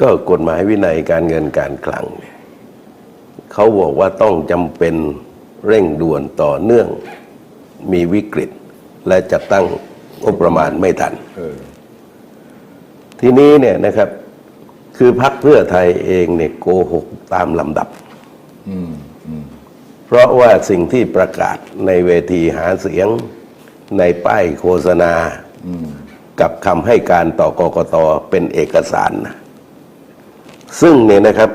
ก็กฎหมายวินัยการเงินการคลังเนี่ยเขาบอกว่าต้องจำเป็นเร่งด่วนต่อเนื่องมีวิกฤต และจัดตั้งงบประมาณไม่ทันเออทีนี้เนี่ยนะครับ คือพักเพื่อไทยเองเนี่ยโกหกตามลำดับอืมอืมเพราะว่าสิ่งที่ประกาศในเวทีหาเสียงในป้ายโฆษณาอืมกับคำให้การต่อกกตเป็นเอกสารนะ ซึ่งเนี่ยนะครับ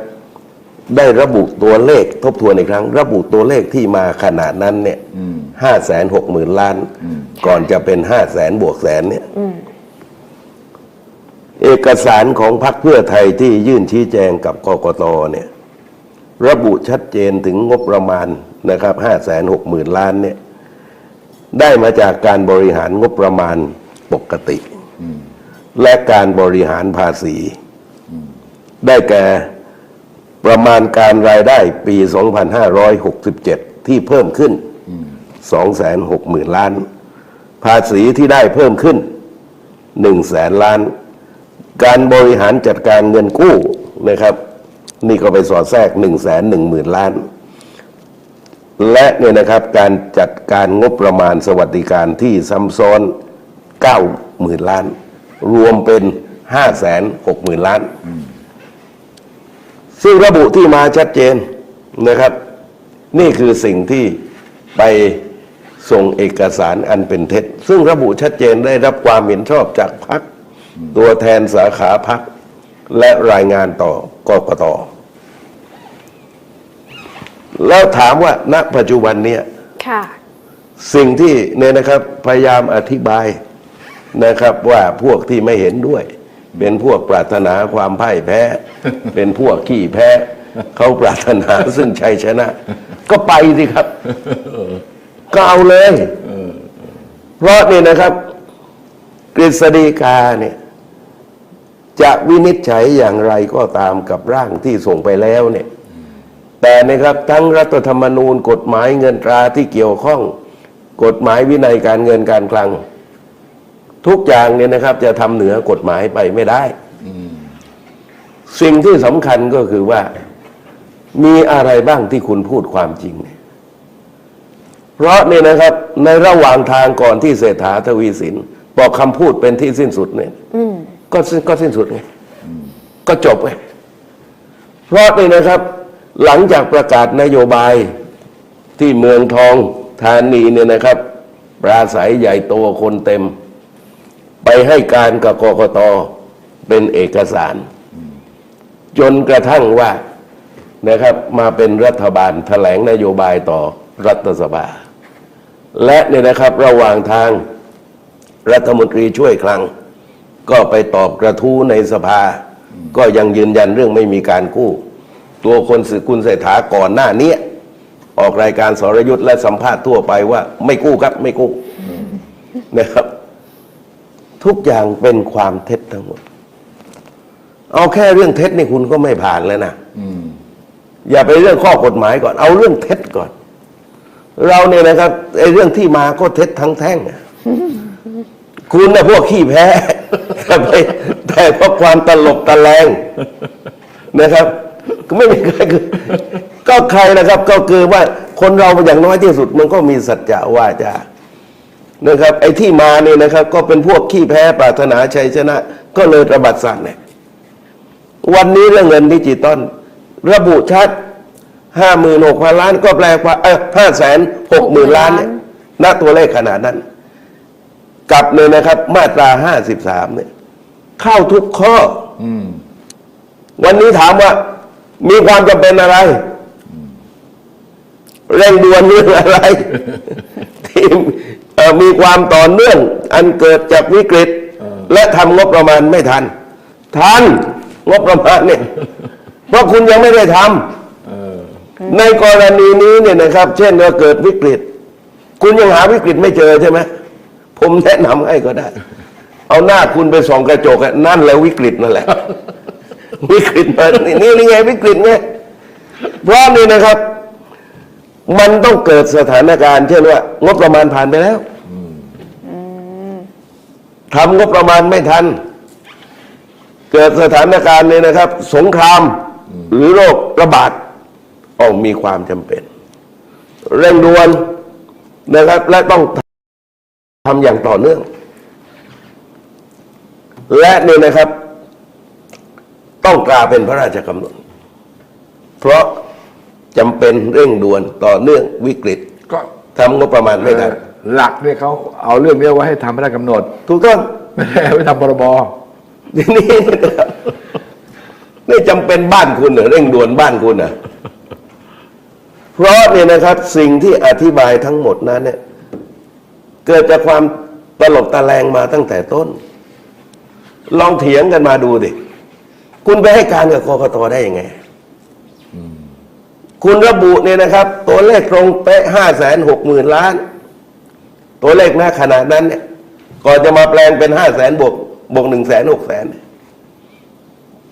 ได้ระบุตัวเลขทบทวนอีกครั้ง ระบุตัวเลขที่มาขนาดนั้นเนี่ยอืมห้าแสนหกหมื่นล้านอืมก่อนจะเป็นห้าแสนบวกแสนเนี่ยเอกสารของพรรคเพื่อไทยที่ยื่นชี้แจงกับกกตเนี่ย ระบุชัดเจนถึงงบประมาณนะครับห้าแสนหกหมื่นล้านเนี่ย ได้มาจากการบริหารงบประมาณปกติอืมและการบริหารภาษี ได้แก่ประมาณการรายได้ปี 2567 ที่เพิ่มขึ้น 260,000 ล้าน ภาษีที่ได้เพิ่มขึ้น 1 แสนล้าน การบริหารจัดการเงินกู้นะครับ นี่ก็ไปสอดแทรก 1 1 0 0 0 0ล้าน และเนี่ยนะครับการจัดการงบประมาณสวัสดิการที่ซ้ำซ้อน 90,000 ล้าน รวมเป็น 560,000 ล้าน ซึ่งระบุที่มาชัดเจนนะครับ นี่คือสิ่งที่ไปส่งเอกสารอันเป็นเท็จ ซึ่งระบุชัดเจนได้รับความเห็นชอบจากพักตัวแทนสาขาพักและรายงานต่อกกตแล้วถามว่าณปัจจุบันเนี้ยค่ะสิ่งที่เนี่ยนะครับพยายามอธิบายนะครับว่าพวกที่ไม่เห็นด้วย เป็นพวกปรารถนาความพ่ายแพ้ เป็นพวกขี้แพ้ เขาปรารถนาซึ่งชัยชนะ ก็ไปสิครับก็เอาเลยเพราะนี่นะครับ กฤษฎีกาเนี่ยจะวินิจฉัยอย่างไรก็ตามกับร่างที่ส่งไปแล้วเนี่ย แต่นะครับทั้งรัฐธรรมนูญ กฎหมายเงินตราที่เกี่ยวข้อง กฎหมายวินัยการเงินการคลัง ทุกอย่างเนี่ยนะครับจะทำเหนือกฎหมายไปไม่ได้ สิ่งที่สำคัญก็คือว่า มีอะไรบ้างที่คุณพูดความจริงเนี่ยเพราะเนี่ยนะครับในระหว่างทางก่อนที่เศรษฐาทวีสินบอกคำพูดเป็นที่สิ้นสุดเนี่ยอืมก็สิ้นก็สิ้นสุดไงก็จบไงเพราะนี่นะครับ หลังจากประกาศนโยบายที่เมืองทองธานีเนี่ยนะครับ ปราศัยใหญ่โตคนเต็ม ไปให้การกับกกตเป็นเอกสาร จนกระทั่งว่านะครับมาเป็นรัฐบาลแถลงนโยบายต่อรัฐสภา และเนี่ยนะครับระหว่างทางรัฐมนตรีช่วยคลัง ก็ไปตอบกระทู้ในสภา ก็ยังยืนยันเรื่องไม่มีการกู้ ตัวคนสื่อคุณเศรษฐาก่อนหน้านี้ออกรายการสรยุทธ์และสัมภาษณ์ทั่วไปว่า ไม่กู้ครับไม่กู้นะครับ ทุกอย่างเป็นความเท็จทั้งหมด เอาแค่เรื่องเท็จนี่คุณก็ไม่ผ่านแล้วนะอืมอย่าไปเรื่องข้อกฎหมายก่อน เอาเรื่องเท็จก่อน เราเนี่ยนะครับไอ้เรื่องที่มาก็เท็จทั้งแท่งอะคุณนะพวกขี้แพ้แต่ไปแต่เพราะความตลบตะแลงนะครับก็ไม่มีใครคือก็ใครนะครับ ก็คือว่าคนเราอย่างน้อยที่สุดมันก็มีสัจจะว่าจะ นะครับไอ้ที่มาเนี่ยนะครับ ก็เป็นพวกขี้แพ้ปรารถนาชัยชนะ ก็เลยระบาดสัตว์เนี่ยวันนี้เรื่องเงินดิจิตอลระบุชัดห้าหมื่นหกพันล้านก็แปลว่าเออห้าแสนหกหมื่นล้านเนี่ยณตัวเลขขนาดนั้น กลับเลยนะครับ มาตราห้าสิบสามเนี่ย เข้าทุกข้ออืมวันนี้ถามว่า มีความจำเป็นอะไรเร่งด่วนเรื่องอะไร ที่เอ่อ มีความต่อเนื่องอันเกิดจากวิกฤต และทำงบประมาณไม่ทัน ทันงบประมาณเนี่ยเพราะคุณยังไม่ได้ทำเออในกรณีนี้เนี่ยนะครับ เช่นว่าเกิดวิกฤต คุณยังหาวิกฤตไม่เจอใช่ไหมผมแนะนำให้ก็ได้ เอาหน้าคุณไปส่องกระจกอะนั่นแหละวิกฤตนั่นแหละ วิกฤตมันนี่นี่นี่ไงวิกฤตไงเพราะนี่นะครับ มันต้องเกิดสถานการณ์เช่นว่างบประมาณผ่านไปแล้ว ทำงบประมาณไม่ทัน เกิดสถานการณ์เนี่ยนะครับ สงครามหรือโรคระบาดออกมีความจำเป็น เร่งด่วนนะครับ และต้องทำอย่างต่อเนื่อง และเนี่ยนะครับ ต้องกลาเป็นพระราชกำหนด เพราะจำเป็นเร่งด่วนต่อเนื่องวิกฤตก็ทำงบประมาณไม่ได้ หลักเนี่ยเขาเอาเรื่องนี้ไว้ให้ทำพระราชกำหนด ถูกต้องไม่ได้เอาไว้ทำพรบทีนี้นะครับนี่จำเป็นบ้านคุณเหรอเร่งด่วนบ้านคุณเหรอเพราะเนี่ยนะครับสิ่งที่อธิบายทั้งหมดนั้นเนี่ย เกิดจากความตลบตะแลงมาตั้งแต่ต้น ลองเถียงกันมาดูดิคุณไปให้การกับกกตได้ยังไงคุณระบุเนี่ยนะครับ ตัวเลขตรงเป๊ะห้าแสนหกหมื่นล้าน ตัวเลขหน้าขนาดนั้นเนี่ยก่อนจะมาแปลงเป็นห้าแสนบวกบวกหนึ่งแสนหกแสน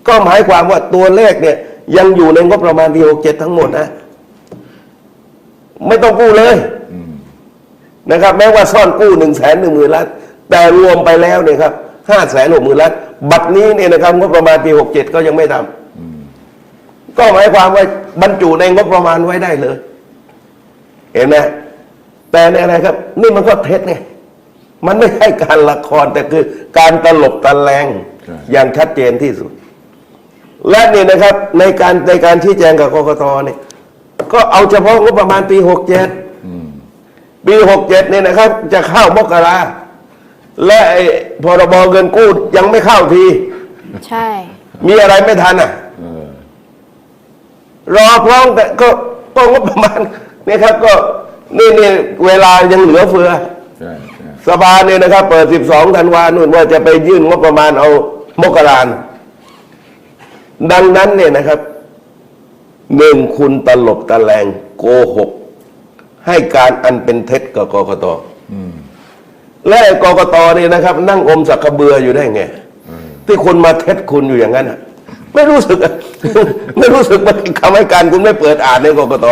ก็หมายความว่าตัวเลขเนี่ย ยังอยู่ในงบประมาณปีหกเจ็ดทั้งหมดนะ ไม่ต้องกู้เลยนะครับ แม้ว่าซ่อนกู้หนึ่งแสนหนึ่งหมื่นล้านแต่รวมไปแล้วเนี่ยครับห้าแสนหกหมื่นล้านบัตรนี้เนี่ยนะครับงบประมาณปีหกเจ็ดก็ยังไม่ทำก็หมายความว่าบรรจุในงบประมาณไว้ได้เลย เห็นไหม แต่ในอะไรครับ นี่มันก็เท็จไงมันไม่ใช่การละครแต่คือการตลบตะแลงใช่อย่างชัดเจนที่สุด และนี่นะครับในการในการชี้แจงกับกกตเนี่ยก็เอาเฉพาะงบประมาณปีหกเจ็ดปีหกเจ็ดเนี่ยนะครับ จะเข้ามกราและไอ้พรบเงินกู้ยังไม่เข้าที ใช่ มีอะไรไม่ทันอะเออรอพร้อมแต่ก็ก็งบประมาณนี่ครับก็ นี่นี่เวลายังเหลือเฟือ ใช่ใช่สภาเนี่ยนะครับ เปิด 12ธันวานู่นว่าจะไปยื่นงบประมาณเอามกรานดังนั้นเนี่ยนะครับหนึ่งคุณตลบตะแลงโกหก ให้การอันเป็นเท็จกับกกตและไอ้กกตเนี่ยนะครับ นั่งอมสักกระเบืออยู่ได้ไง ที่คุณมาเท็จคุณอยู่อย่างนั้นอะไม่รู้สึกอะ ไม่รู้สึกว่าคำให้การคุณไม่เปิดอ่านในกกต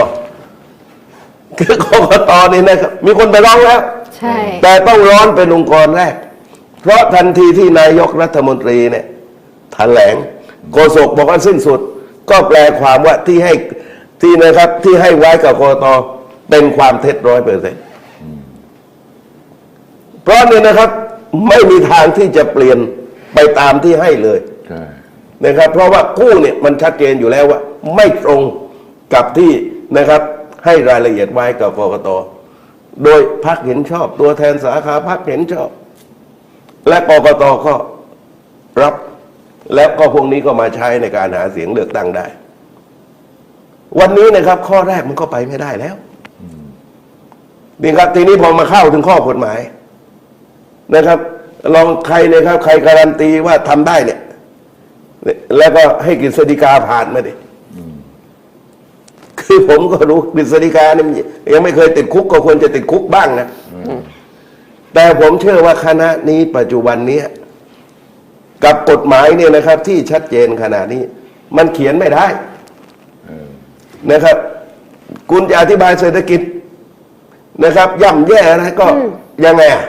คือกกตนี่นะครับมีคนไปร้องแล้ว ใช่ แต่ต้องร้อนเป็นองค์กรแรก เพราะทันทีที่นายกรัฐมนตรีเนี่ยแถลงโฆษกบอกว่าสิ้นสุด ก็แปลความว่าที่ให้ที่นะครับ ที่ให้ไว้กับกตเป็นความเท็จร้อยเปอร์เซ็นต์เพราะเนี่ยนะครับ ไม่มีทางที่จะเปลี่ยนไปตามที่ให้เลยใช่นะครับ เพราะว่ากู้เนี่ยมันชัดเจนอยู่แล้วว่า ไม่ตรงกับที่นะครับ ให้รายละเอียดไว้กับกกต โดยพักเห็นชอบ ตัวแทนสาขาพักเห็นชอบ และกกตก็รับ แล้วก็พวกนี้ก็มาใช้ในการหาเสียงเลือกตั้งได้ วันนี้นะครับ ข้อแรกมันก็ไปไม่ได้แล้วนี่ครับทีนี้พอมาเข้าถึงข้อกฎหมาย นะครับ ลองใครนี่ยครับ ใครการันตีว่าทำได้เนี่ย แล้วก็ให้กฤษฎีกาผ่านมาดิ คือผมก็รู้กฤษฎีกาเนี่ยยังไม่เคยติดคุกก็ควรจะติดคุกบ้างนะแต่ผมเชื่อว่าคณะนี้ปัจจุบันเนี้ยกับกฎหมายเนี่ยนะครับ ที่ชัดเจนขนาดนี้ มันเขียนไม่ได้นะครับ คุณจะอธิบายเศรษฐกิจนะครับ ย่ำแย่อะไรก็ยังไงอะ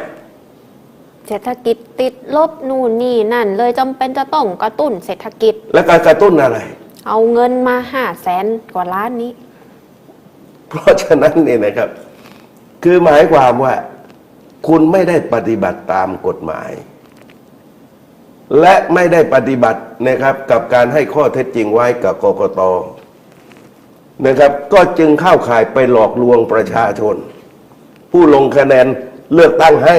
เศรษฐกิจติดลบนู่นนี่นั่น เลยจำเป็นจะต้องกระตุ้นเศรษฐกิจ และการกระตุ้นอะไร เอาเงินมาห้าแสนกว่าล้านนี้ เพราะฉะนั้นเนี่ยนะครับ คือหมายความว่า คุณไม่ได้ปฏิบัติตามกฎหมาย และไม่ได้ปฏิบัตินะครับ กับการให้ข้อเท็จจริงไว้กับกกตนะครับ ก็จึงเข้าข่ายไปหลอกลวงประชาชน ผู้ลงคะแนนเลือกตั้งให้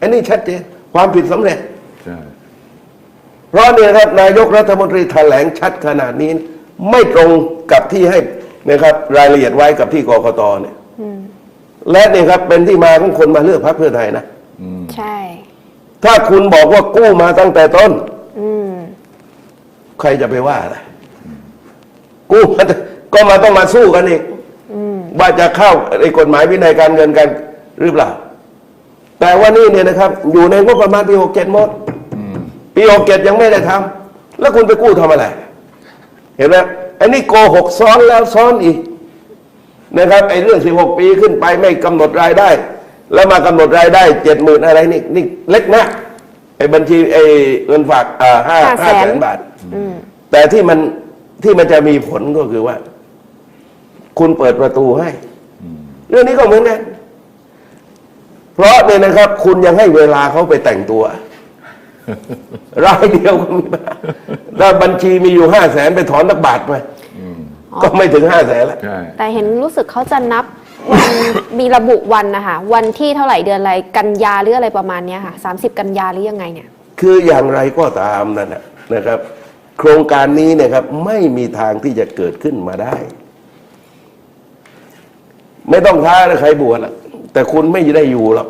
อันนี้ชัดเจนความผิดสำเร็จใช่เพราะเนี่ยครับนายกรัฐมนตรีแถลงชัดขนาดนี้ ไม่ตรงกับที่ให้ นะครับ รายละเอียดไว้กับที่กกตเนี่ยและนี่ครับเป็นที่มาของคนมาเลือกพรรคเพื่อไทยนะใช่ ถ้าคุณบอกว่ากู้มาตั้งแต่ต้นอืมใครจะไปว่าอะไรกู้มาก็มาต้องมาสู้กันอีกว่าจะเข้าในกฎหมายวินัยการเงินกันหรือเปล่า แต่ว่านี่เนี่ยนะครับ อยู่ในงบประมาณปีหกเจ็ดหมดปีหกเจ็ดยังไม่ได้ทำแล้วคุณไปกู้ทำอะไร เห็นไหม อันนี้โกหกซ้อนแล้วซ้อนอีกนะครับไอ้เรื่อง 16 ปีขึ้นไปไม่กำหนดรายได้ แล้วมากำหนดรายได้เจ็ดหมื่นอะไรนี่นี่เล็กนะไอ้บัญชีไอ้เงินฝากอ่าห้าห้าแสนบาทอืมแต่ที่มันที่มันจะมีผลก็คือว่า คุณเปิดประตูให้ เรื่องนี้ก็เหมือนกันเพราะเนี่ยนะครับ คุณยังให้เวลาเขาไปแต่งตัวรายเดียวก็มีมาถ้าบัญชีมีอยู่ห้าแสนไปถอนตักบาทไป ก็ไม่ถึงห้าแสนแล้วใช่แต่เห็นรู้สึกเขาจะนับวัน มีระบุวันนะคะวันที่เท่าไหร่เดือนอะไรกันยาหรืออะไรประมาณเนี้ยค่ะ 30 กันยาหรือยังไงเนี่ย คืออย่างไรก็ตามนั่นนะนะครับ โครงการนี้เนะครับไม่มีทางที่จะเกิดขึ้นมาได้ ไม่ต้องท้าเลยใครบวชหรอกแต่คุณไม่ได้อยู่หรอก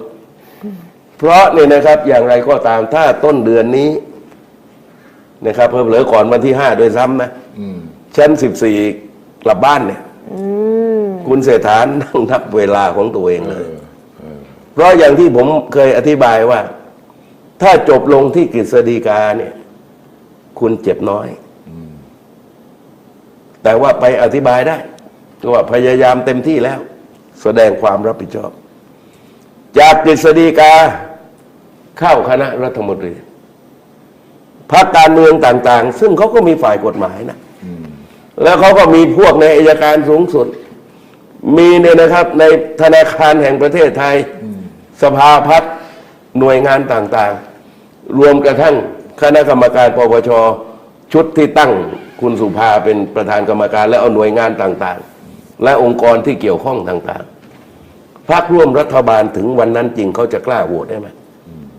เพราะเนี่ยนะครับ อย่างไรก็ตามถ้าต้นเดือนนี้ นะครับเพิ่มเหลือก่อนวันที่ห้าโดยซ้ำนะ อืม ชั้นสิบสี่ กลับบ้านเนี่ยอืมคุณเศรษฐานั่งนับเวลาของตัวเองเอเลยอเออเพราะอย่างที่ผมเคยอธิบายว่า ถ้าจบลงที่กฤษฎีกาเนี่ย คุณเจ็บน้อย แต่ว่าไปอธิบายได้ว่าพยายามเต็มที่แล้ว แสดงความรับผิดชอบ จากกฤษฎีกาเข้าคณะรัฐมนตรีพรรคการเมืองต่าง ๆ ซึ่งเขาก็มีฝ่ายกฎหมายนะอืม แล้วเขาก็มีพวกในอายการสูงสุด มีเนี่ยนะครับในธนาคารแห่งประเทศไทย สภาพัฒน์หน่วยงานต่างๆ รวมกระทั่งคณะกรรมการปปชชุดที่ตั้งคุณสุภาเป็นประธานกรรมการ และเอาหน่วยงานต่างๆ และองค์กรที่เกี่ยวข้องต่างๆพรรคร่วมรัฐบาลถึงวันนั้นจริงเขาจะกล้าโหวตได้ไหม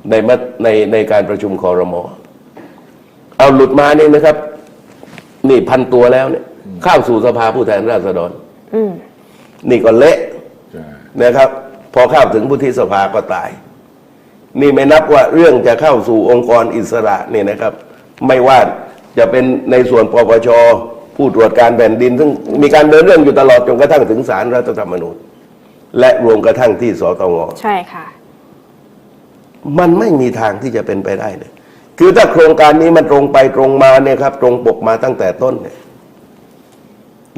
ในมติในในการประชุมคอรมอเอาหลุดมานี่นะครับ นี่พันตัวแล้วเนี่ย เข้าสู่สภาผู้แทนราษฎรอืมนี่ก็เละใช่นะครับ พอเข้าถึงพุทธิสภาก็ตาย นี่ไม่นับว่าเรื่องจะเข้าสู่องค์กรอิสระนี่นะครับ ไม่ว่าจะเป็นในส่วนปปชผู้ตรวจการแผ่นดิน ซึ่งมีการเดินเรื่องอยู่ตลอดจนกระทั่งถึงศาลรัฐธรรมนูญ และรวมกระทั่งที่สตงใช่ค่ะ มันไม่มีทางที่จะเป็นไปได้เลยคือถ้าโครงการนี้มันตรงไปตรงมาเนี่ยครับ ตรงปกมาตั้งแต่ต้นเนี่ย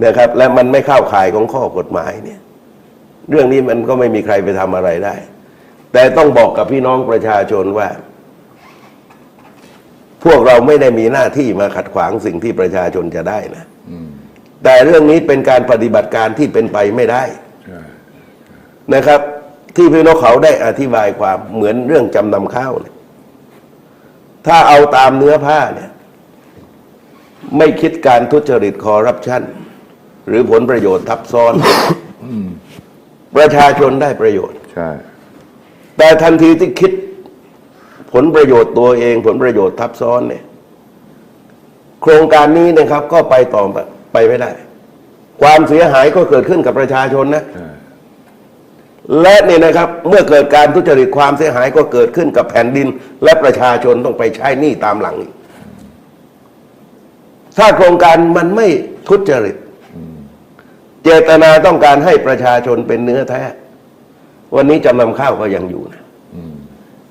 นะครับ และมันไม่เข้าข่ายของข้อกฎหมายเนี่ย เรื่องนี้มันก็ไม่มีใครไปทำอะไรได้ แต่ต้องบอกกับพี่น้องประชาชนว่า พวกเราไม่ได้มีหน้าที่มาขัดขวางสิ่งที่ประชาชนจะได้นะแต่เรื่องนี้เป็นการปฏิบัติการที่เป็นไปไม่ได้นะครับ ที่พี่นกเขาได้อธิบายความเหมือนเรื่องจำนำข้าวเนี่ยถ้าเอาตามเนื้อผ้าเนี่ย ไม่คิดการทุจริตคอร์รัปชัน หรือผลประโยชน์ทับซ้อน ประชาชนได้ประโยชน์ ใช่ แต่ทันทีที่คิดผลประโยชน์ตัวเอง ผลประโยชน์ทับซ้อนเนี่ย โครงการนี้นะครับ ก็ไปต่อไปไม่ได้ ความเสียหายก็เกิดขึ้นกับประชาชนนะใช่และเนี่ยนะครับ เมื่อเกิดการทุจริตความเสียหายก็เกิดขึ้นกับแผ่นดิน และประชาชนต้องไปใช้หนี้ตามหลังอีกถ้าโครงการมันไม่ทุจริต เจตนาต้องการให้ประชาชนเป็นเนื้อแท้ วันนี้จำนำข้าวก็ยังอยู่นะ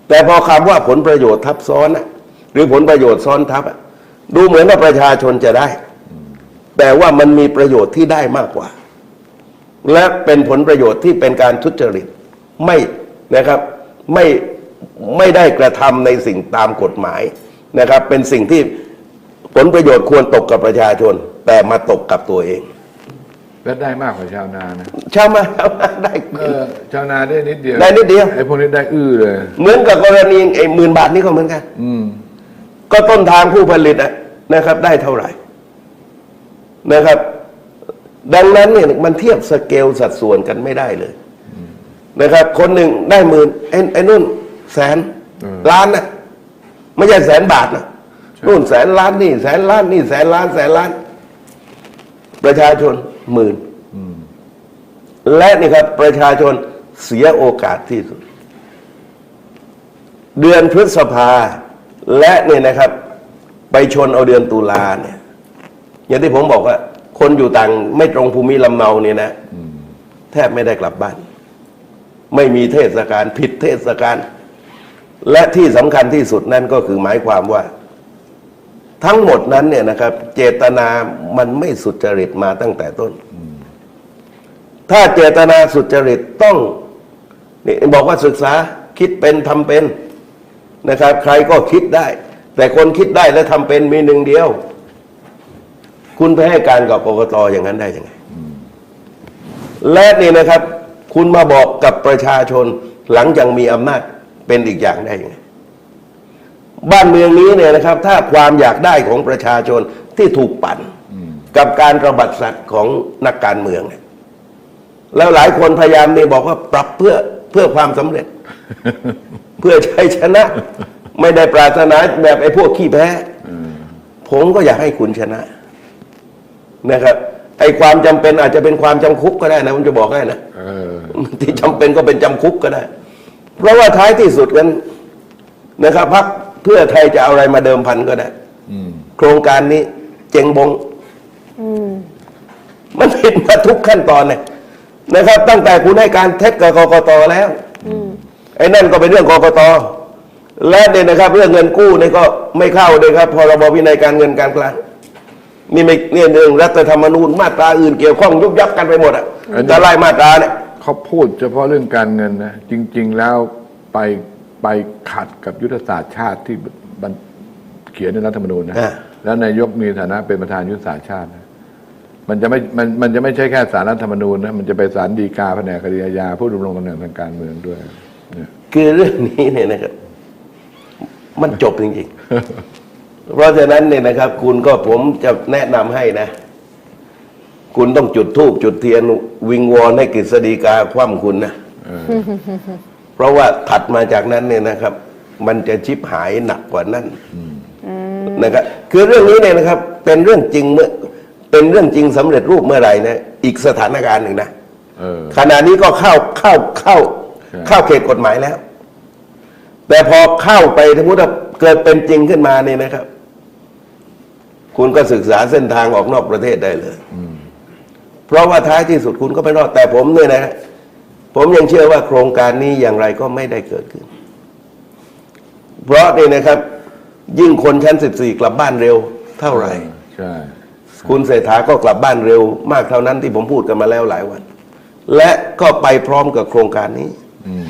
แต่พอคำว่าผลประโยชน์ทับซ้อนอะหรือผลประโยชน์ซ้อนทับดูเหมือนว่าประชาชนจะได้ แต่ว่ามันมีประโยชน์ที่ได้มากกว่า และเป็นผลประโยชน์ที่เป็นการทุจริตไม่นะครับไม่ไม่ได้กระทำในสิ่งตามกฎหมายนะครับ เป็นสิ่งที่ผลประโยชน์ควรตกกับประชาชน แต่มาตกกับตัวเอง และได้มากกว่าชาวนานะชาวมาชาวนาได้ เออชาวนาได้นิดเดียวได้นิดเดียว ไอ้พวกนี้ได้อื้อเลย เหมือนกับกรณีไอ้หมื่นบาทนี่ก็เหมือนกัน อืม ก็ต้นทางผู้ผลิตอะนะครับ ได้เท่าไหร่ นะครับ ดังนั้นเนี่ยมันเทียบสเกลสัดส่วนกันไม่ได้เลยนะครับ คนหนึ่งได้หมื่นไอ้ไอ้นุ่นแสนล้านนะไม่ใช่แสนบาทนะนู่นแสนล้านนี่แสนล้านนี่แสนล้านแสนล้าน ประชาชน หมื่นและนี่ครับ ประชาชนเสียโอกาสที่สุด เดือนพฤษภา และเนี่ยนะครับ ไปชนเอาเดือนตุลาเนี่ย อย่างที่ผมบอกว่า คนอยู่ต่างไม่ตรงภูมิลำเนาเนี่ยนะแทบไม่ได้กลับบ้าน ไม่มีเทศกาลผิดเทศกาลและที่สำคัญที่สุดนั่นก็คือหมายความว่า ทั้งหมดนั้นเนี่ยนะครับ เจตนามันไม่สุจริตมาตั้งแต่ต้น ถ้าเจตนาสุจริตต้องนี่บอกว่าศึกษาคิดเป็นทำเป็นนะครับ ใครก็คิดได้ แต่คนคิดได้และทำเป็นมีหนึ่งเดียว คุณไปให้การกับกกตอย่างนั้นได้ยังไง และนี่นะครับ คุณมาบอกกับประชาชนหลังจากมีอำนาจเป็นอีกอย่างได้ยังไง บ้านเมืองนี้เนี่ยนะครับ ถ้าความอยากได้ของประชาชนที่ถูกปั่นกับการระบาดสัตว์ของนักการเมืองเนี่ยแล้วหลายคนพยายามนี่บอกว่าปรับเพื่อเพื่อความสำเร็จ เพื่อชัยชนะ ไม่ได้ปรารถนาแบบไอ้พวกขี้แพ้ผมก็อยากให้คุณชนะนะครับไอ้ความจำเป็นอาจจะเป็นความจำคุกก็ได้นะผมจะบอกให้นะเออที่จำเป็นก็เป็นจำคุกก็ได้ เพราะว่าท้ายที่สุดกันนะครับพัก เพื่อไทยจะเอาอะไรมาเดิมพันก็ได้อืมโครงการนี้เจ๊งบงอืมมันผิดมาทุกขั้นตอนเลยนะครับ ตั้งแต่คุณให้การเท็จกับกกตแล้วอืมไอ้นั่นก็เป็นเรื่องกกตและเนี่ยนะครับ เรื่องเงินกู้นี่ก็ไม่เข้าเลยครับพรบวินัยการเงินการคลังนี่ไม่เนี่ยเรื่องรัฐธรรมนูญมาตราอื่นเกี่ยวข้องยุบยับกันไปหมดอะจะไล่มาตราเนี่ยเขาพูดเฉพาะเรื่องการเงินนะจริง ๆ แล้วไป ไปขัดกับยุทธศาสตร์ชาติที่บันเขียนในรัฐธรรมนูญนะอ่า แล้วนายกมีฐานะเป็นประธานยุทธศาสตร์ชาตินะมันจะไม่มันมันจะไม่ใช่แค่สารรัฐธรรมนูญนะมันจะไปศาลฎีกาแผนกคดีอาญาผู้ดำรงตำแหน่งทางการเมืองด้วยเนี่ย คือเรื่องนี้เนี่ยนะครับ มันจบจริงๆ เพราะฉะนั้นเนี่ยนะครับ คุณก็ผมจะแนะนำให้นะ คุณต้องจุดธูปจุดเทียนวิงวอนให้กฤษฎีกาคว่ำคุณนะ เออเพราะว่าถัดมาจากนั้นเนี่ยนะครับ มันจะชิบหายหนักกว่านั้นนะครับคือเรื่องนี้เนี่ยนะครับ เป็นเรื่องจริงเมื่อเป็นเรื่องจริงสำเร็จรูปเมื่อไหร่นะอีกสถานการณ์หนึ่งนะเออขณะนี้ก็เข้าเข้าเข้าใช่เข้าเขตกฎหมายแล้ว แต่พอเข้าไปสมมติว่าเกิดเป็นจริงขึ้นมาเนี่ยนะครับ คุณก็ศึกษาเส้นทางออกนอกประเทศได้เลยเพราะว่าท้ายที่สุดคุณก็ไม่รอดแต่ผมเนี่ยนะ ผมยังเชื่อว่าโครงการนี้อย่างไรก็ไม่ได้เกิดขึ้น เพราะนี่นะครับ ยิ่งคนชั้น 14 กลับบ้านเร็วเท่าไหร่ ใช่ คุณเศรษฐาก็กลับบ้านเร็ว มากเท่านั้นที่ผมพูดกันมาแล้วหลายวัน และก็ไปพร้อมกับโครงการนี้อืม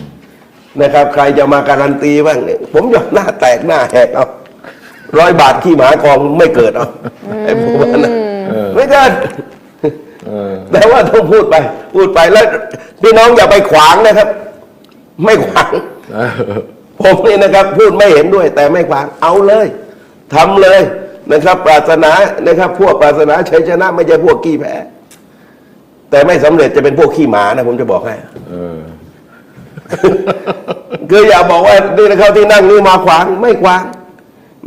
นะครับ ใครจะมาการันตีบ้างเนี่ยผมยอมหน้าแตกหน้าแหกเอาร้อยบาทขี้หมากองไม่เกิดเอาไอ้พวกนั้นน่ะเออไม่เกิดเออ แต่ว่าต้องพูดไป พูดไปแล้วพี่น้องอย่าไปขวางนะครับ ไม่ขวางเออผมนี่นะครับ พูดไม่เห็นด้วย แต่ไม่ขวางเอาเลยทำเลยนะครับ ปรารถนานะครับ พวกปรารถนาชัยชนะ ไม่ใช่พวกขี้แพ้แต่ไม่สำเร็จจะเป็นพวกขี้หมานะผมจะบอกให้เออคืออย่าบอกว่านี่นะครับที่นั่งนี่มาขวางไม่ขวาง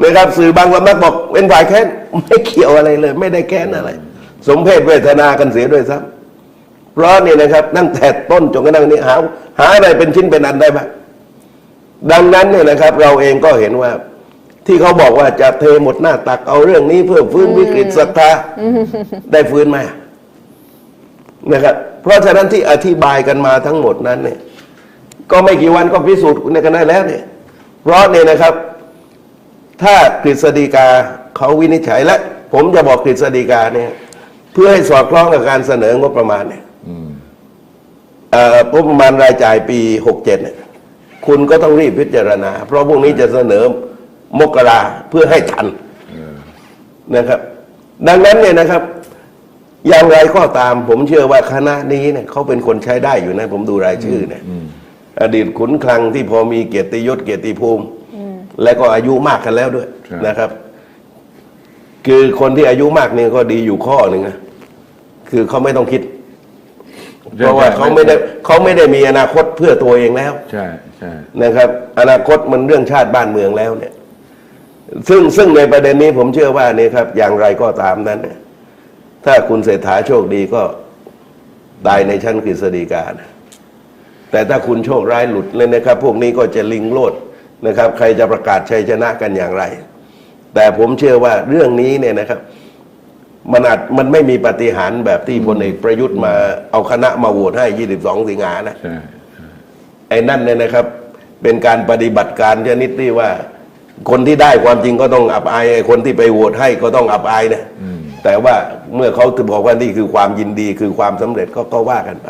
นะครับสื่อบางสำนักบอกเป็นฝ่ายแค้นไม่เกี่ยวอะไรเลย ไม่ได้แค้นอะไร สมเพศเวทนากันเสียด้วยซ้ำเพราะนี่นะครับตั้งแต่ต้นจนกระทั่งนี้หาหาอะไรเป็นชิ้นเป็นอันได้บ้างดังนั้นเนี่ยนะครับ เราเองก็เห็นว่า ที่เขาบอกว่าจะเทหมดหน้าตักเอาเรื่องนี้เพื่อฟื้นวิกฤตศรัทธาได้ฟื้นไหมนะครับ เพราะฉะนั้นที่อธิบายกันมาทั้งหมดนั้นเนี่ย ก็ไม่กี่วันก็พิสูจน์ในกันได้แล้วเนี่ย เพราะเนี่ยนะครับ ถ้ากฤษฎีกาเขาวินิจฉัยและ ผมจะบอกกฤษฎีกาเนี่ย เพื่อให้สอดคล้องกับการเสนองบประมาณเนี่ยอืมเอ่องบประมาณรายจ่ายปีหกเจ็ดเนี่ยคุณก็ต้องรีบพิจารณา เพราะพวกนี้จะเสนอมกราเพื่อให้ทันนะครับ ดังนั้นเนี่ยนะครับ อย่างไรก็ตามผมเชื่อว่าคณะนี้เนี่ยเขาเป็นคนใช้ได้อยู่นะ ผมดูรายชื่อเนี่ยอดีตขุนคลังที่พอมีเกียรติยศเกียรติภูมิ และก็อายุมากกันแล้วด้วยใช่นะครับ คือคนที่อายุมากเนี่ยก็ดีอยู่ข้อหนึ่งนะ คือเขาไม่ต้องคิด เพราะว่าเขาไม่ได้เขาไม่ได้มีอนาคตเพื่อตัวเองแล้วใช่ใช่นะครับ อนาคตมันเรื่องชาติบ้านเมืองแล้วเนี่ย ซึ่งซึ่งในประเด็นนี้ผมเชื่อว่านี่ครับ อย่างไรก็ตามนั้นเนี่ยถ้าคุณเศรษฐาโชคดีก็ตายในชั้นกฤษฎีกานะแต่ถ้าคุณโชคร้ายหลุดเลยนะครับ พวกนี้ก็จะลิงโลดนะครับ ใครจะประกาศชัยชนะกันอย่างไร แต่ผมเชื่อว่าเรื่องนี้เนี่ยนะครับ มันอาจมันไม่มีปาฏิหารย์แบบที่พลเอกประยุทธ์มาเอาคณะมาโหวตให้ 22 สิงหานะใช่ไอ้นั่นเนี่ยนะครับ เป็นการปฏิบัติการชนิดที่ว่า คนที่ได้ความจริงก็ต้องอับอายไอ้คนที่ไปโหวตให้ก็ต้องอับอายนะแต่ว่าเมื่อเขาบอกว่านี่คือความยินดีคือความสำเร็จก็ก็ว่ากันไป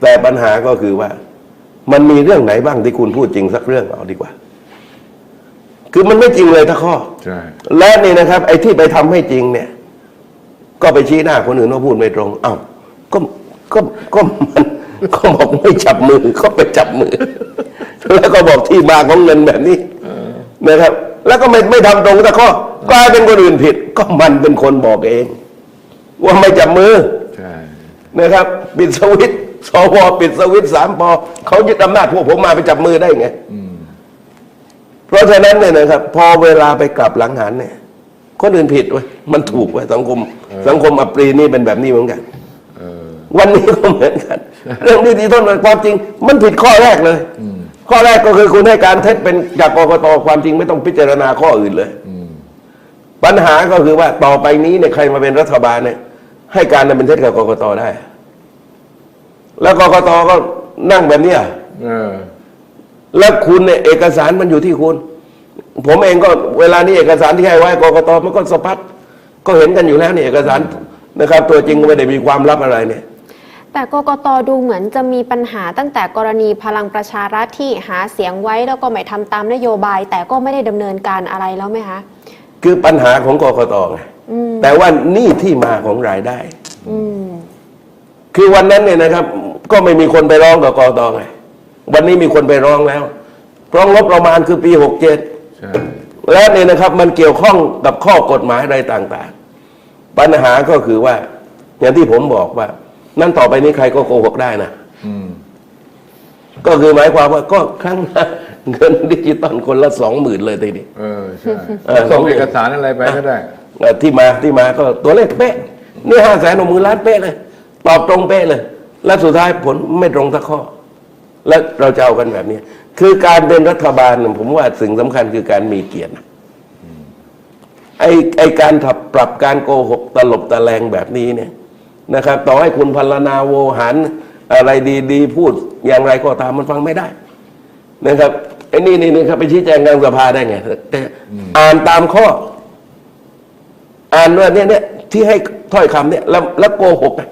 แต่ปัญหาก็คือว่า มันมีเรื่องไหนบ้างที่คุณพูดจริงสักเรื่องเอาดีกว่า คือมันไม่จริงเลยทั้งข้อใช่และนี่นะครับ ไอ้ที่ไปทำให้จริงเนี่ย ก็ไปชี้หน้าคนอื่นว่าพูดไม่ตรง เอ้าก็ก็ก็มันก็บอกไม่จับมือก็ไปจับมือ แล้วก็บอกที่มาของเงินแบบนี้นะครับ แล้วก็ไม่ไม่ทำตรงแต่ข้อกลายเป็นคนอื่นผิด ก็มันเป็นคนบอกเอง ว่าไม่จับมือใช่นะครับปิดสวิตช์สวปิดสวิตช์สามปอเขายึดอำนาจพวกผมมาไปจับมือได้ไงเพราะฉะนั้นเนี่ยนะครับ พอเวลาไปกลับหลังหันเนี่ย คนอื่นผิดเว้ยมันถูกเว้ยสังคม สังคมอัปรีนี่เป็นแบบนี้เหมือนกันเออวันนี้ก็เหมือนกัน เรื่องที่ดีต้นความจริง มันผิดข้อแรกเลยข้อแรกก็คือคุณให้การเท็จเป็นจากกกตความจริงไม่ต้องพิจารณาข้ออื่นเลยปัญหาก็คือว่าต่อไปนี้เนี่ยใครมาเป็นรัฐบาลเนี่ย ให้การนั้นเป็นเท็จกับกกตได้ แล้วกกตก็นั่งแบบเนี้ยเออแล้วคุณเนี่ยเอกสารมันอยู่ที่คุณ ผมเองก็เวลานี้เอกสารที่ให้ไว้กกตมันก็สะพัดก็เห็นกันอยู่แล้วเนี่ยเอกสารนะครับ ตัวจริงก็ไม่ได้มีความลับอะไรเนี่ยแต่กกตดูเหมือนจะมีปัญหาตั้งแต่กรณีพลังประชารัฐที่หาเสียงไว้แล้วก็ไม่ทำตามนโยบาย แต่ก็ไม่ได้ดำเนินการอะไรแล้วไหมคะคือปัญหาของกกตไงแต่ว่านี่ที่มาของรายได้อืมคือวันนั้นเนี่ยนะครับ ก็ไม่มีคนไปร้องกับกกตไงวันนี้มีคนไปร้องแล้วร้องงบประมาณคือปีหกเจ็ดใช่ แล้วเนี่ยนะครับมันเกี่ยวข้องกับข้อกฎหมายอะไรต่างๆ ปัญหาก็คือว่า อย่างที่ผมบอกว่า นั่นต่อไปนี้ใครก็โกหกได้นะอืมก็คือหมายความว่าก็ครั้งหน้าเงินดิจิตอลคนละสองหมื่นเลยทีนี้เออใช่เออส่งเอกสารอะไรไปก็ได้เอ่อที่มาที่มาก็ตัวเลขเป๊ะ นี่ห้าแสนหกหมื่นล้านเป๊ะเลย ตอบตรงเป๊ะเลย และสุดท้ายผลไม่ตรงสักข้อ แล้วเราจะเอากันแบบนี้ คือการเป็นรัฐบาลน่ะผมว่าสิ่งสำคัญคือการมีเกียรตินะไอไอการถับปรับการโกหกตลบตะแลงแบบนี้เนี่ยนะครับ ต่อให้คุณพลนาโวหารอะไรดีๆ พูดอย่างไรก็ตามมันฟังไม่ได้นะครับไอ้นี่นี่นี่ครับไปชี้แจงกลางสภาได้ไงแต่อ่านตามข้อ อ่านว่าเนี่ยเนี่ยที่ให้ถ้อยคำเนี่ย แล้วแล้วโกหกอะ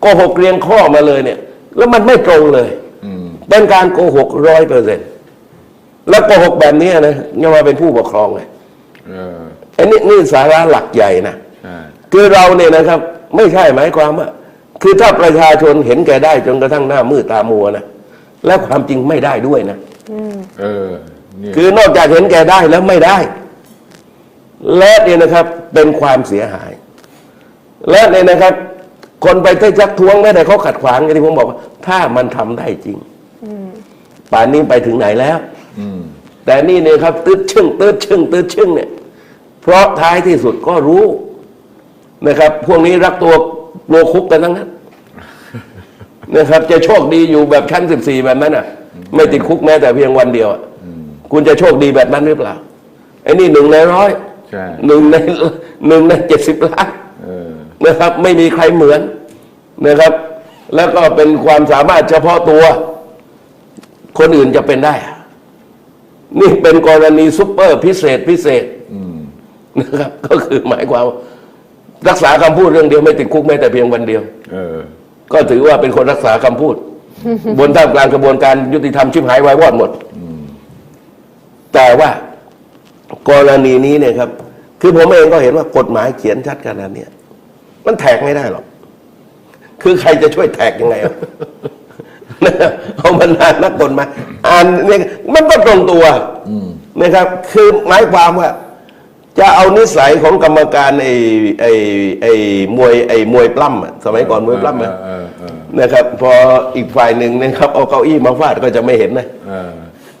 โกหกเรียงข้อมาเลยเนี่ย แล้วมันไม่ตรงเลยอืม เป็นการโกหกร้อยเปอร์เซ็นแล้วโกหกแบบนี้นะยังมาเป็นผู้ปกครองไงเออไอ้นี่นี่สาระหลักใหญ่นะใช่คือเราเนี่ยนะครับ ไม่ใช่หมายความว่า คือถ้าประชาชนเห็นแก่ได้จนกระทั่งหน้ามืดตามัวนะแล้วความจริงไม่ได้ด้วยนะเออเนี่ยคือนอกจากเห็นแก่ได้แล้วไม่ได้ และเนี่ยนะครับเป็นความเสียหาย และเนี่ยนะครับ คนไปเทชักท้วงไม่ได้เขาขัดขวางอย่างที่ผมบอกว่า ถ้ามันทำได้จริง ป่านนี้ไปถึงไหนแล้วอืมแต่นี่เนี่ยครับตืดชึ่งตืดชึ่งตืดชึ่งเนี่ย เพราะท้ายที่สุดก็รู้นะครับ พวกนี้รักตัวโลคุกกันทั้งนั้นนะครับ จะโชคดีอยู่แบบชั้นสิบสี่แบบนั้นอะ ไม่ติดคุกแม้แต่เพียงวันเดียวอะคุณจะโชคดีแบบนั้นหรือเปล่าไอ้นี่หนึ่งในร้อยใช่หนึ่งในหนึ่งในเจ็ดสิบล้านเออนะครับ ไม่มีใครเหมือนนะครับ แล้วก็เป็นความสามารถเฉพาะตัว คนอื่นจะเป็นได้อะนี่เป็นกรณีซุปเปอร์พิเศษพิเศษอืมนะครับ ก็คือหมายความว่ารักษาคำพูดเรื่องเดียวไม่ติดคุกแม้แต่เพียงวันเดียวเออก็ถือว่าเป็นคนรักษาคำพูด บนท่ามกลางกระบวนการยุติธรรมชิบหายวายวอดหมดแต่ว่ากรณีนี้เนี่ยครับ คือผมเองก็เห็นว่ากฎหมายเขียนชัดขนาดเนี้ยมันแทกไม่ได้หรอก คือใครจะช่วยแทกยังไงอะ เอามันนานนักกฎหมายอ่านเนี่ยมันก็ตรงตัวนะครับ คือหมายความว่า จะเอานิสัยของกรรมการไอ้ไอ้ไอ้มวยไอ้มวยปล้ำอะสมัยก่อนมวยปล้ำอะเออเออนะครับ พออีกฝ่ายหนึ่งนะครับเอาเก้าอี้มาฟาดก็จะไม่เห็นนะเออ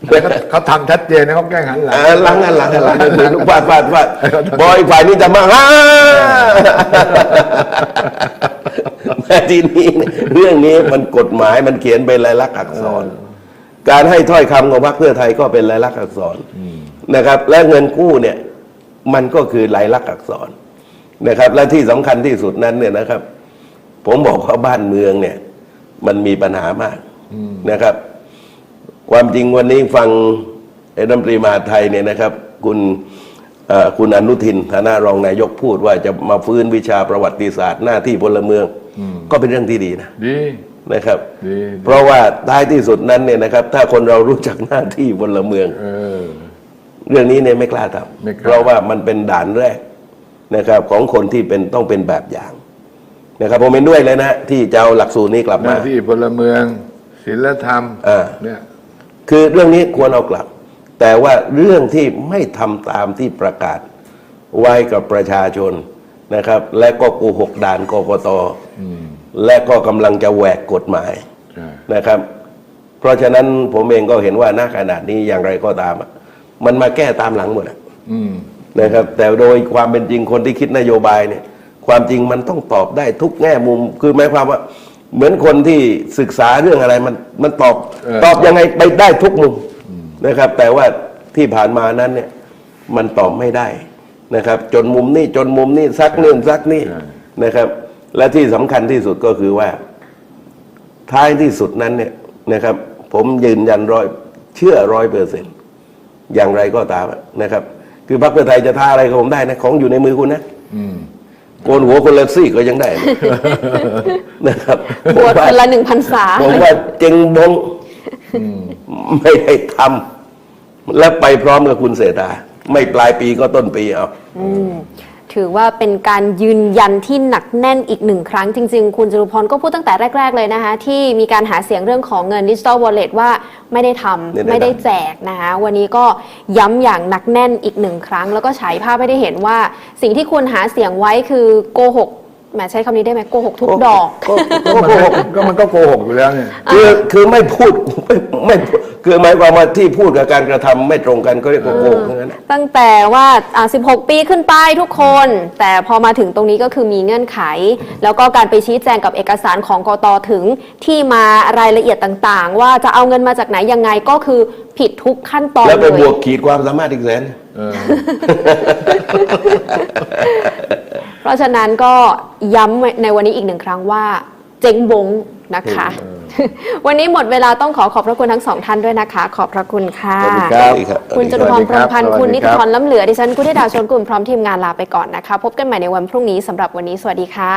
เขาเขาทำชัดเจนนะเขาแกล้งหันหลังอ่าหลังอันหลังอันหลังมือลูกฟาดฟาดฟาดบอยฝ่ายนี้จะมาฮ่า แม่ทีนี้เนี่ยเรื่องนี้มันกฎหมายมันเขียนเป็นลายลักษณ์อักษร การให้ถ้อยคำของพรรคเพื่อไทยก็เป็นลายลักษณ์อักษรนะครับ และเงินกู้เนี่ย มันก็คือลายลักษณ์อักษรนะครับ และที่สำคัญที่สุดนั้นเนี่ยนะครับ ผมบอกว่าบ้านเมืองเนี่ย มันมีปัญหามากนะครับ ความจริงวันนี้ฟังไอ้รัฐมนตรีมหาดไทยเนี่ยนะครับ คุณเอ่อ คุณอนุทินฐานะรองนายกพูดว่าจะมาฟื้นวิชาประวัติศาสตร์หน้าที่พลเมือง ก็เป็นเรื่องที่ดีนะดีนะครับดีเพราะว่าท้ายที่สุดนั้นเนี่ยนะครับ ถ้าคนเรารู้จักหน้าที่พลเมืองเออเรื่องนี้เนี่ยไม่กล้าทไม่กล้าำเพราะว่ามันเป็นด่านแรกนะครับ ของคนที่เป็นต้องเป็นแบบอย่างนะครับผมเห็นด้วยเลยนะที่จะเอาหลักสูตรนี้กลับหมาน้าที่พลเมืองศีลธรรมเออเนี่ยคือเรื่องนี้ควรเอากลับ แต่ว่าเรื่องที่ไม่ทำตามที่ประกาศไว้กับประชาชนนะครับ และก็โกหกด่านกกตและก็กำลังจะแหวกกฎหมายใช่นะครับ เพราะฉะนั้นผมเองก็เห็นว่าณขนาดนี้อย่างไรก็ตามอะมันมาแก้ตามหลังหมดอะอืมนะครับ แต่โดยความเป็นจริงคนที่คิดนโยบายเนี่ย ความจริงมันต้องตอบได้ทุกแง่มุม คือหมายความว่าเหมือนคนที่ศึกษาเรื่องอะไรมันมันตอบเออตอบยังไงไปได้ทุกมุม นะครับ แต่ว่าที่ผ่านมานั้นเนี่ยมันตอบไม่ได้นะครับ จนมุมนี้จนมุมนี้ซักนู่นซักนี่นะครับ และที่สำคัญที่สุดก็คือว่า ท้ายที่สุดนั้นเนี่ยนะครับ ผมยืนยันร้อยเชื่อร้อยเปอร์เซ็นต์อย่างไรก็ตามอะนะครับ คือพรรคเพื่อไทยจะท้าอะไรกับผมได้นะ ของอยู่ในมือคุณนะอืมโกนหัวคนละซี่ก็ยังได้นะนะครับบวชคนละหนึ่งพันษาผมว่าเจงบง ไม่ได้ทำและไปพร้อมกับคุณเศรษฐาไม่ปลายปีก็ต้นปีเอาถือว่าเป็นการยืนยันที่หนักแน่นอีกหนึ่งครั้ง จริง ๆ คุณจรุพรก็พูดตั้งแต่แรก ๆ เลยนะคะ ที่มีการหาเสียงเรื่องของเงินดิจิ t a ลวอลเล็ตว่าไม่ได้ทำไม่ได้ทำไม่ได้แจกนะคะวันนี้ก็ย้ำอย่างหนักแน่นอีกหนึ่งครั้ง แล้วก็ฉายภาพให้ได้เห็นว่า สิ่งที่คุณหาเสียงไว้คือโกหกแหมใช้คำนี้ได้ไหมโกหกทุกดอก ก็ก็ก็มันโกหกก็มันก็โกหกอยู่แล้วเนี่ยคือคือไม่พูดไม่ไม่คือหมายความว่าที่พูดกับการกระทำไม่ตรงกันก็เรียกว่าโกหกทั้งนั้น ตั้งแต่ว่าอ่า16 ปีขึ้นไปทุกคน แต่พอมาถึงตรงนี้ก็คือมีเงื่อนไข แล้วก็การไปชี้แจงกับเอกสารของกตถึงที่มารายละเอียดต่างๆ ว่าจะเอาเงินมาจากไหนยังไงก็คือผิดทุกขั้นตอนแล้วไปเลยบวกขีดความสามารถอีกแสน เออเพราะฉะนั้นก็ย้ำในวันนี้อีกหนึ่งครั้งว่า เจ๊งบงนะคะ วันนี้หมดเวลาต้องขอขอบพระคุณทั้งสองท่านด้วยนะคะ ขอบพระคุณค่ะสวัสดีครับคุณจตุพรพรหมพันธ์สวัสดีครับคุณนิติธรล้ำเหลือดิฉันกุธิดาชนกลุ่มพร้อมทีมงานลาไปก่อนนะคะ พบกันใหม่ในวันพรุ่งนี้สำหรับวันนี้สวัสดีค่ะ